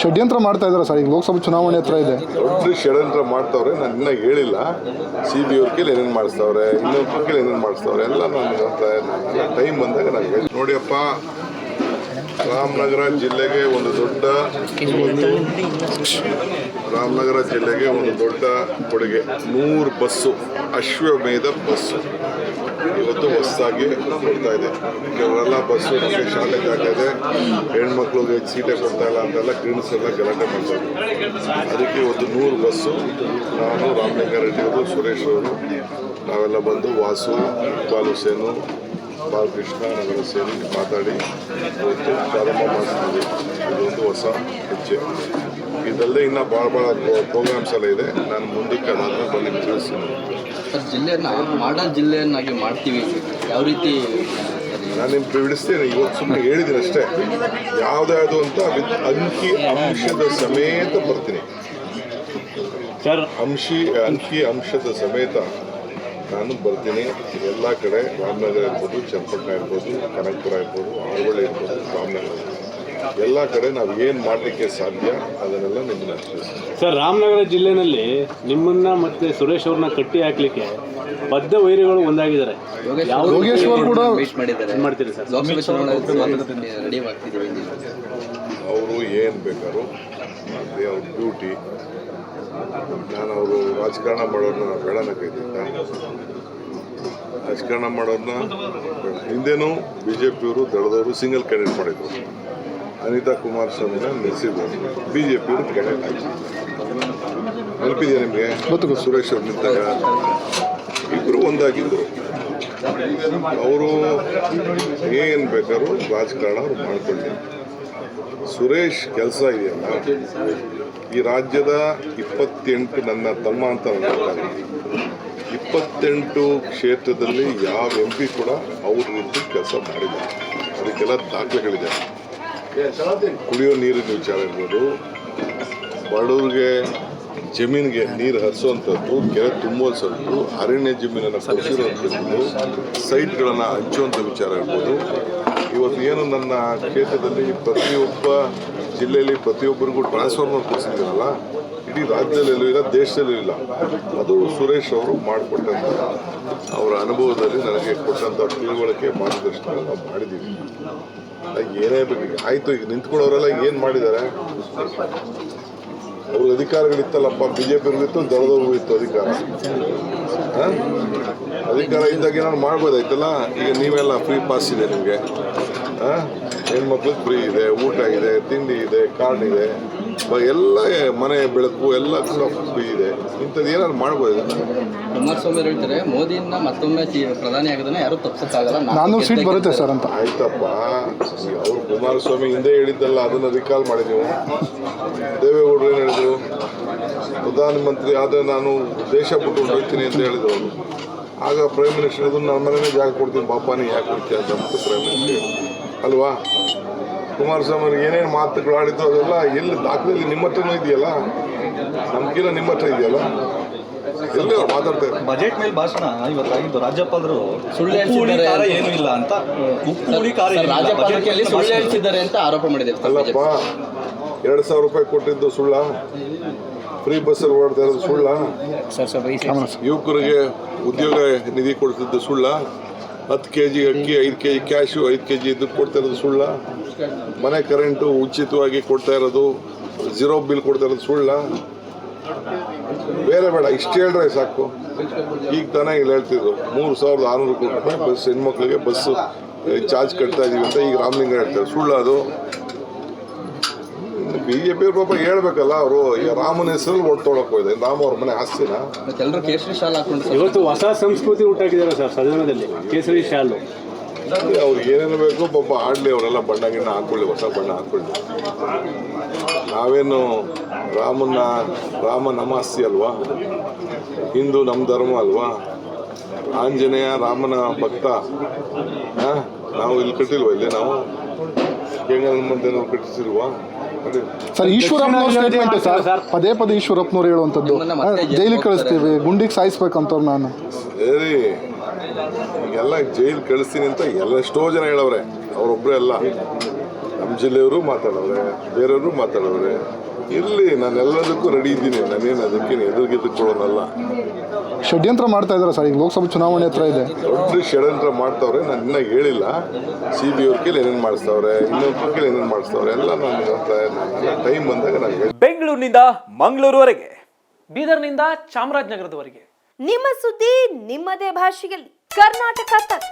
ಷಡ್ಯಂತ್ರ ಮಾಡ್ತಾ ಇದ್ದಾರೆ ಸರ್ ಈಗ ಲೋಕಸಭೆ ಚುನಾವಣೆ ಹತ್ರ ಇದೆ ದೊಡ್ಡ ಷಡ್ಯಂತ್ರ ಮಾಡ್ತಾವ್ರೆ ನಾನು ಇನ್ನೂ ಹೇಳಿಲ್ಲ ಸಿ ಬಿ ಅವ್ರ ಕೈಲಿ ಏನೇನು ಮಾಡಿಸ್ತಾವ್ರೆ ಇನ್ನೊಬ್ಬರ ಕೈಲಿ ಏನೇನು ಮಾಡಿಸ್ತಾವ್ರೆ ಎಲ್ಲ ನಾನು ಟೈಮ್ ಬಂದಾಗ ನಾನು ಹೇಳಿ ನೋಡಿಯಪ್ಪ ರಾಮನಗರ ಜಿಲ್ಲೆಗೆ ಒಂದು ದೊಡ್ಡ ರಾಮನಗರ ಜಿಲ್ಲೆಗೆ ಒಂದು ದೊಡ್ಡ ಕೊಡುಗೆ. ನೂರು ಬಸ್ಸು, ಅಶ್ವಮೇಧ ಬಸ್ಸು. ಇವತ್ತು ಹೊಸದಾಗಿ ಕೊಡ್ತಾ ಇದೆ. ಕೆಲವರೆಲ್ಲ ಬಸ್ಸು ನಮಗೆ ಶಾಲೆಗೆ ಆಗ್ತಾ ಇದೆ. ಹೆಣ್ಮಕ್ಳಿಗೆ ಸೀಟೇ ಕೊಡ್ತಾ ಇಲ್ಲ ಅಂತೆಲ್ಲ ಕ್ಲೀನ್ಸ್ ಎಲ್ಲ ಗಲಾಟೆ ಮಾಡ್ತಾರೆ ಅದಕ್ಕೆ ಇವತ್ತು ನೂರು ಬಸ್ಸು. ನಾನು ರಾಮಲಿಂಗಾರೆಡ್ಡಿಯವರು ಸುರೇಶ್ ಅವರು, ನಾವೆಲ್ಲ ಬಂದು ವಾಸು ಇಕ್ಬಾಲ್ ಹುಸೇನು ಬಾಲಕೃಷ್ಣ ನಗರ ಸೇರಿ ಮಾತಾಡಿ ಇವತ್ತು ಪ್ರಾರಂಭ ಮಾಡಿಸ್ತೀವಿ ಇದೊಂದು ಹೊಸ ಹೆಜ್ಜೆ. ಇದಲ್ಲದೆ ಇನ್ನೂ ಭಾಳ ಭಾಳ ಪ್ರೋಗ್ರಾಮ್ಸ್ ಎಲ್ಲ ಇದೆ. ನಾನು ಮುಂದಕ್ಕೆ ಅದಾದ್ಮೇಲೆ ಬಂದು ತಿಳಿಸ್ತೀನಿ. ಸರ್ ಜಿಲ್ಲೆಯನ್ನ ಮಾಡಲ್ ಜಿಲ್ಲೆಯನ್ನಾಗಿ ಮಾಡ್ತೀವಿ. ಯಾವ ರೀತಿ? ನಾನು ನಿಮ್ಗೆ ಬಿಡಿಸ್ತೇನೆ ಇವತ್ತು ಸುಮ್ಮನೆ ಹೇಳಿದ್ದೀನಿ ಅಷ್ಟೇ. ಯಾವುದ್ಯಾವುದು ಅಂತ ವಿತ್ ಅಂಕಿ ಅಂಶದ ಸಮೇತ ಬರ್ತೀನಿ. ಸರ್ ಅಂಶಿ ಅಂಕಿ ಅಂಶದ ಸಮೇತ. ನಾನು ಬರ್ತೀನಿ. ಎಲ್ಲ ಕಡೆ ರಾಮನಗರ ಇರ್ಬೋದು ಚನ್ನಪಟ್ಟಣ ಇರ್ಬೋದು ಕನಕಪುರ ಇರ್ಬೋದು ಆರವಳ್ಳಿ ಇರ್ಬೋದು ರಾಮನಗರ ಎಲ್ಲ ಕಡೆ ನಾವು ಏನು ಮಾಡಲಿಕ್ಕೆ ಸಾಧ್ಯ ಅದನ್ನೆಲ್ಲ ನಿಮ್ಮನ್ನ ಸರ್ ರಾಮನಗರ ಜಿಲ್ಲೆನಲ್ಲಿ ನಿಮ್ಮನ್ನ ಮತ್ತೆ ಸುರೇಶ್ ಅವ್ರನ್ನ ಕಟ್ಟಿ ಹಾಕ್ಲಿಕ್ಕೆ ಬದ್ಧ ವೈರಿಗಳು ಒಂದಾಗಿದ್ದಾರೆ. ಮಾಡ್ತೀರಿ? ಸರ್? ಅವರು ಏನು ಬೇಕಾದ್ರು ಅದೇ ಅವ್ರ ಡ್ಯೂಟಿ ನಾನು ಅವರು ರಾಜಕಾರಣ ಮಾಡೋದನ್ನ ಬೇಡನ ಕೈತಿದ್ದ ರಾಜಕಾರಣ ಮಾಡೋದನ್ನ ಹಿಂದೆನೂ ಬಿ ಜೆ ಪಿಯವರು ದಳದವರು ಸಿಂಗಲ್ ಕ್ಯಾಂಡಿಡೇಟ್ ಮಾಡಿದ್ರು. ಅನಿತಾ ಕುಮಾರಸ್ವಾಮಿನ ನಿಲ್ಲಿಸಿದ್ರು. ಬಿ ಜೆ ಪಿಯವರು ಕ್ಯಾಂಡಿಡೇಟ್ ಹಾಕಿದ್ರು ನೆನಪಿದೆಯಾ ನಿಮಗೆ? ಗೊತ್ತು. ಸುರೇಶ್ ಅವರು ನಿಂತಾಗ? ಇಬ್ಬರು ಒಂದಾಗಿದ್ದರು ಅವರು ಏನು ಬೇಕಾದ್ರೂ ರಾಜಕಾರಣ ಅವ್ರು ಮಾಡ್ಕೊಳ್ಳಿ ಸುರೇಶ್ ಕೆಲಸ ಇದೆಯಲ್ಲ ಈ ರಾಜ್ಯದ ಇಪ್ಪತ್ತೆಂಟು ನನ್ನ ತಮ್ಮ ಅಂತ. ಇಪ್ಪತ್ತೆಂಟು ಕ್ಷೇತ್ರದಲ್ಲಿ ಯಾವ ಎಂ ಪಿ ಕೂಡ ಅವ್ರ ರೀತಿ ಕೆಲಸ ಮಾಡಿಲ್ಲ. ಅದಕ್ಕೆಲ್ಲ ದಾಖಲೆಗಳಿದೆ. ಕುಡಿಯೋ ನೀರಿನ ವಿಚಾರ ಇರ್ಬೋದು. ಬಡವ್ರಿಗೆ ಜಮೀನಿಗೆ ನೀರು ಹರಿಸುವಂಥದ್ದು ಕೆರೆ ತುಂಬುವಂಥದ್ದು ಅರಣ್ಯ ಜಮೀನನ್ನು ಕೊಡಿಸಿರುವಂಥದ್ದು ಸೈಟ್ಗಳನ್ನು ಹಂಚುವಂಥ ವಿಚಾರ ಇರ್ಬೋದು. ಇವತ್ತು ಏನು ನನ್ನ ಕ್ಷೇತ್ರದಲ್ಲಿ ಪ್ರತಿಯೊಬ್ಬ ಜಿಲ್ಲೆಯಲ್ಲಿ ಪ್ರತಿಯೊಬ್ಬರಿಗೂ ಟ್ರಾನ್ಸ್ಫಾರ್ಮರ್ ಕೊಡಿಸಿದ್ದೀರಲ್ಲ ಇಡೀ ರಾಜ್ಯದಲ್ಲೂ ಇಲ್ಲ, ದೇಶದಲ್ಲೂ ಇಲ್ಲ. ಅದು ಸುರೇಶ್ ಅವರು ಮಾಡಿಕೊಟ್ಟಂತ ಅವರ ಅನುಭವದಲ್ಲಿ ನನಗೆ ಕೊಟ್ಟಂಥ ತಿಳುವಳಿಕೆ ಮಾರ್ಗದರ್ಶನ ನಾವು ಮಾಡಿದ್ದೀವಿ. ಏನೇ ಬೇಕು ಆಯಿತು, ಈಗ ನಿಂತ್ಕೊಳ್ಳೋರೆಲ್ಲ ಏನು ಮಾಡಿದ್ದಾರೆ? ಅವ್ರ ಅಧಿಕಾರಗಳಿತ್ತಲ್ಲಪ್ಪ ಬಿ ಜೆ ಪಿಯವ್ರಿಗಿತ್ತು ದಳದವ್ರಿಗೂ ಇತ್ತು ಅಧಿಕಾರ? ಅಧಿಕಾರ ಇದ್ದಾಗ ಏನಾದ್ರು ಮಾಡ್ಬೋದಾಯ್ತಲ್ಲ? ಈಗ ನೀವೆಲ್ಲ ಫ್ರೀ ಪಾಸ್ ಇದೆ ನಿಮಗೆ. ಹೆಣ್ಮಕ್ಳಿಗೆ ಫ್ರೀ ಇದೆ, ಊಟ ಇದೆ, ತಿಂಡಿ ಇದೆ ಕಾರ್ಡ್ ಇದೆ. ಎಲ್ಲ ಮನೆ ಬೆಳಕು ಎಲ್ಲ ಕೂಡ ಇದೆ. ಇಂಥದ್ದು ಏನಾದ್ರು ಮಾಡ್ಬೋದು ಕುಮಾರಸ್ವಾಮಿ ಹೇಳ್ತಾರೆ ಮೋದಿಯನ್ನ ಮತ್ತೊಮ್ಮೆ ಪ್ರಧಾನಿ ಆಗೋದನ್ನ ಯಾರು ತಪ್ಪಿಸಕ್ಕಾಗಲ್ಲ ನಾನ್ನೂರು ಸೀಟ್ ಬರುತ್ತೆ ಸರ್ ಅಂತ. ಆಯ್ತಪ್ಪ. ಅವರು ಕುಮಾರಸ್ವಾಮಿ ಹಿಂದೆ ಹೇಳಿದ್ದಲ್ಲ ಅದನ್ನು ರಿಕಾಲ್ ಮಾಡಿ ನೀವು. ದೇವೇಗೌಡರು ಏನು ಹೇಳಿದ್ರು? ಪ್ರಧಾನಮಂತ್ರಿ ಆದರೆ ನಾನು ದೇಶ ಬಿಟ್ಟು ಹೋಗ್ತೀನಿ ಅಂತ ಹೇಳಿದ್ರು ಅವರು. ಆಗ ಪ್ರೈಮ್ ಮಿನಿಸ್ಟರ್ ಅದನ್ನ ನನ್ನ ಮನೆಯೇ ಜಾಗ ಕೊಡ್ತೀನಿ ಪಾಪ ನೀ ಯಾಕೆ ಕೊಡ್ತೀಯ ಅಂತ ಪ್ರೈಮ್ ಮಿನಿಸ್ಟರ್ ಅಲ್ವಾ? ಕುಮಾರಸ್ವಾಮಿ ಅವ್ರಿಗೆ ಏನೇನು ಮಾತುಗಳು ಆಡಿದ್ದು ಅದೆಲ್ಲ ಎಲ್ಲಿ ದಾಖಲೆಯಲ್ಲಿ ನಿಮ್ಮ ಹತ್ರನೂ ಇದೆಯಲ್ಲ? ನಮ್ಗಿಲ್ಲ ನಿಮ್ಮ ಹತ್ರ ಇದೆಯಲ್ಲ? ಎಲ್ಲ ಅವ್ರು ಮಾತಾಡ್ತಾ ಇದ್ದಾರೆ? ಬಜೆಟ್ ಮೇಲೆ ಭಾಷಣ. ಇವತ್ತಾಗಿದ್ದು ರಾಜ್ಯಪಾಲರು ಸುಳ್ಳು ಹೇಳ್ತಿದ್ದಾರೆ ಖಾರ ಅಂತ. ಇಲ್ಲ ಅಂತ ಉಪ್ಪು ಹುಳಿ ಖಾರ ಬಜೆಟ್ ಸುಳ್ಳು ಹೇಳ್ತಿದ್ದಾರೆ ಅಂತ ಆರೋಪ ಸರ್ ಅಲ್ಲಪ್ಪ. ಎರಡು ಸಾವಿರ ರೂಪಾಯಿ ಕೊಟ್ಟಿದ್ದು ಸುಳ್ಳ? ಫ್ರೀ ಬಸ್ಸಲ್ಲಿ ಓಡ್ತಾ ಇರೋದು ಸುಳ್ಳ? ಯುವಕರಿಗೆ ಉದ್ಯೋಗ ನಿಧಿ ಕೊಡ್ತಿದ್ದು ಸುಳ್ಳ? ಹತ್ತು ಕೆ ಜಿ ಅಕ್ಕಿ, ಐದು ಕೆ ಜಿ ಕ್ಯಾಶು, ಐದು ಕೆ ಜಿ ದುಡ್ಡು ಕೊಡ್ತಾ ಇರೋದು ಸುಳ್ಳ. ಮನೆ ಕರೆಂಟು ಉಚಿತವಾಗಿ ಕೊಡ್ತಾ ಇರೋದು, ಝೀರೋ ಬಿಲ್ ಕೊಡ್ತಾ ಇರೋದು ಸುಳ್ಳ. ಬೇರೆ ಬೇಡ, ಇಷ್ಟು ಹೇಳ್ರೆ ಸಾಕು. ಈಗ ತಾನೇ ಇಲ್ಲಿ ಹೇಳ್ತಿದ್ರು, ಮೂರು ಸಾವಿರದ ಆರುನೂರು ಕೋಟಿ ರೂಪಾಯಿ ಬಸ್ ಹೆಣ್ಮಕ್ಳಿಗೆ ಬಸ್ಸು ಚಾರ್ಜ್ ಕಟ್ತಾ ಇದೀವಿ ಅಂತ ಈಗ ರಾಮಲಿಂಗ ಹೇಳ್ತಾರೆ. ಸುಳ್ಳು ಅದು. ಬಿ ಜೆ ಪಿ ಪಾಪ ಹೇಳ್ಬೇಕಲ್ಲ ಅವರು ರಾಮನ ಹೆಸರಲ್ಲಿ ಓಟ್ ತೊಗೊಳಕ್ ಹೋಗಿದೆ. ರಾಮ ಅವ್ರ ಮನೆ ಆಸ್ತಿನ ಎಲ್ಲರೂ ಕೇಸರಿ ಶಾಲ್ ಹಾಕೊಂಡು ಸರ್. ಇವತ್ತು ಹೊಸ ಸಂಸ್ಕೃತಿ ಹುಟ್ಟಾಕಿದ್ದಾರೆ ಸರ್ ಸದನದಲ್ಲಿ ಕೇಸರಿ ಶಾಲು. ಅವ್ರಿಗೆ ಏನೇನು ಬೇಕು ಪಾಪ ಆಡ್ಲಿ ಅವರೆಲ್ಲ ಬಣ್ಣ ಗಿಣ್ಣ ಹಾಕೊಳ್ಳಿ ಹೊಸ ಬಣ್ಣ ಹಾಕೊಳ್ಳಿ. ನಾವೇನು ರಾಮನ ರಾಮ ನಮಾಸ್ತಿ ಅಲ್ವಾ? ಹಿಂದೂ ನಮ್ಮ ಧರ್ಮ ಅಲ್ವಾ? ಆಂಜನೇಯ ರಾಮನ ಭಕ್ತ? ನಾವು ಇಲ್ಲಿ ಕಟ್ಟಿಲ್ವ ಇಲ್ಲಿ ನಾವು? ಕಟ್ಟಿಸಿಲ್ವಾ ನೋಡಿ ಸರ್ ಈಶ್ವರಪ್ಪನವ್ರ ಸ್ಟೇಟ್ಮೆಂಟ್ ಸರ್? ಪದೇ ಪದೇ ಈಶ್ವರಪ್ಪನವ್ರು ಹೇಳುವಂಥದ್ದು. ಜೈಲಿಗೆ ಕಳಿಸ್ತೀವಿ ಗುಂಡಿಗೆ ಸಾಯಿಸ್ಬೇಕಂತವ್ರು ನಾನು. ಸರಿ. ಎಲ್ಲ ಜೈಲ್ ಕಳಿಸ್ತೀನಿ ಅಂತ ಎಲ್ಲ ಎಷ್ಟೋ ಜನ ಹೇಳವ್ರೆ. ಅವರೊಬ್ಬರೇ ಅಲ್ಲ. ನಮ್ಮ ಜಿಲ್ಲೆಯವರು ಮಾತಾಡವ್ರೆ ಬೇರೆಯವರು ಮಾತಾಡವ್ರೆ. ಇಲ್ಲಿ ನಾನು ಎಲ್ಲದಕ್ಕೂ ರೆಡಿ ಇದ್ದೀನಿ. ನಾನೇನು ಅದಕ್ಕೇನು ಎದುರುಗೆದ್ದುಕೊಳ್ಳೋನಲ್ಲ ಷಡ್ಯಂತ್ರ ಮಾಡ್ತಾ ಇದ್ದಾರೆ ಸರ್. ಈಗ ಲೋಕಸಭಾ ಚುನಾವಣೆ ಹತ್ರ ಇದೆ. ದೊಡ್ಡ ಷಡ್ಯಂತ್ರ ಮಾಡ್ತಾವ್ರೆ ನಾನು ಇನ್ನೂ ಹೇಳಿಲ್ಲ. ಸಿ ಬಿ ಅವ್ರ ಕೈಲಿ ಏನೇನು ಮಾಡಿಸ್ತಾವ್ರೆ ಇನ್ನೊಬ್ಬರ ಕೈಲಿ ಏನೇನು ಮಾಡಿಸ್ತಾವ್ರೆ ಎಲ್ಲ ನಾನು ಟೈಮ್ ಬಂದಾಗ ನಾನು ಬೆಂಗಳೂರಿನಿಂದ ಮಂಗಳೂರುವರೆಗೆ. ಬೀದರ್ನಿಂದ ಚಾಮರಾಜನಗರದವರೆಗೆ. ನಿಮ್ಮ ಸುದ್ದಿ ನಿಮ್ಮದೇ ಭಾಷೆಯಲ್ಲಿ. ಕರ್ನಾಟಕ ತಕ್.